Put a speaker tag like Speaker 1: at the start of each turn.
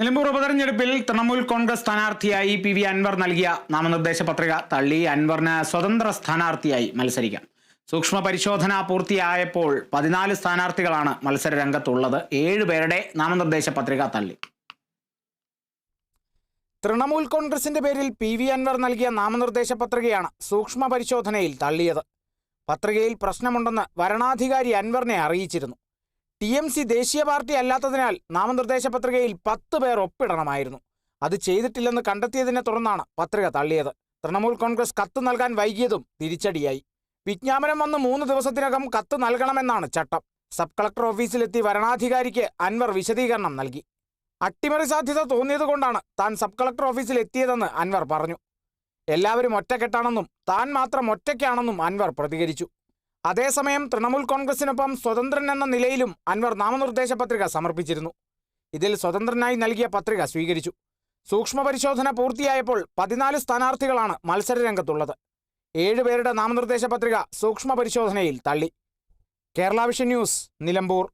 Speaker 1: നിലമ്പൂർ ഉപതെരഞ്ഞെടുപ്പിൽ തൃണമൂൽ കോൺഗ്രസ് സ്ഥാനാർത്ഥിയായി P V Anwar നൽകിയ നാമനിർദ്ദേശ പത്രിക തള്ളി അൻവറിന് സ്വതന്ത്ര സ്ഥാനാർത്ഥിയായി മത്സരിക്കാം. സൂക്ഷ്മ പരിശോധന പൂർത്തിയായപ്പോൾ പതിനാല് സ്ഥാനാർത്ഥികളാണ് മത്സര രംഗത്തുള്ളത് ഏഴുപേരുടെ നാമനിർദ്ദേശ പത്രിക തള്ളി. തൃണമൂൽ കോൺഗ്രസിന്റെ പേരിൽ പി വി അൻവർ നൽകിയ നാമനിർദ്ദേശ പത്രികയാണ് സൂക്ഷ്മ പരിശോധനയിൽ തള്ളിയത്. പത്രികയിൽ പ്രശ്നമുണ്ടെന്ന് വരണാധികാരി അൻവറിനെ അറിയിച്ചിരുന്നു. ടി എം സി ദേശീയ പാർട്ടി അല്ലാത്തതിനാൽ നാമനിർദ്ദേശ പത്രികയിൽ പത്ത് പേർ ഒപ്പിടണമായിരുന്നു. അത് ചെയ്തിട്ടില്ലെന്ന് കണ്ടെത്തിയതിനെ തുടർന്നാണ് പത്രിക തള്ളിയത്. തൃണമൂൽ കോൺഗ്രസ് കത്ത് നൽകാൻ വൈകിയതും തിരിച്ചടിയായി. വിജ്ഞാപനം വന്ന് മൂന്ന് ദിവസത്തിനകം കത്ത് നൽകണമെന്നാണ് ചട്ടം. സബ് കളക്ടർ ഓഫീസിലെത്തി വരണാധികാരിക്ക് അൻവർ വിശദീകരണം നൽകി. അട്ടിമറി സാധ്യത തോന്നിയതുകൊണ്ടാണ് താൻ സബ് കളക്ടർ ഓഫീസിൽ എത്തിയതെന്ന് അൻവർ പറഞ്ഞു. എല്ലാവരും ഒറ്റക്കെട്ടാണെന്നും താൻ മാത്രം ഒറ്റയ്ക്കാണെന്നും അൻവർ പ്രതികരിച്ചു. അതേസമയം തൃണമൂൽ കോൺഗ്രസിനൊപ്പം സ്വതന്ത്രൻ എന്ന നിലയിലും അൻവർ നാമനിർദ്ദേശ പത്രിക സമർപ്പിച്ചിരുന്നു. ഇതിൽ സ്വതന്ത്രനായി നൽകിയ പത്രിക സ്വീകരിച്ചു. സൂക്ഷ്മ പരിശോധന പൂർത്തിയായപ്പോൾ പതിനാല് സ്ഥാനാർത്ഥികളാണ് മത്സരരംഗത്തുള്ളത് ഏഴുപേരുടെ നാമനിർദ്ദേശ പത്രിക സൂക്ഷ്മ പരിശോധനയിൽ തള്ളി. Kerala vision news Nilambur.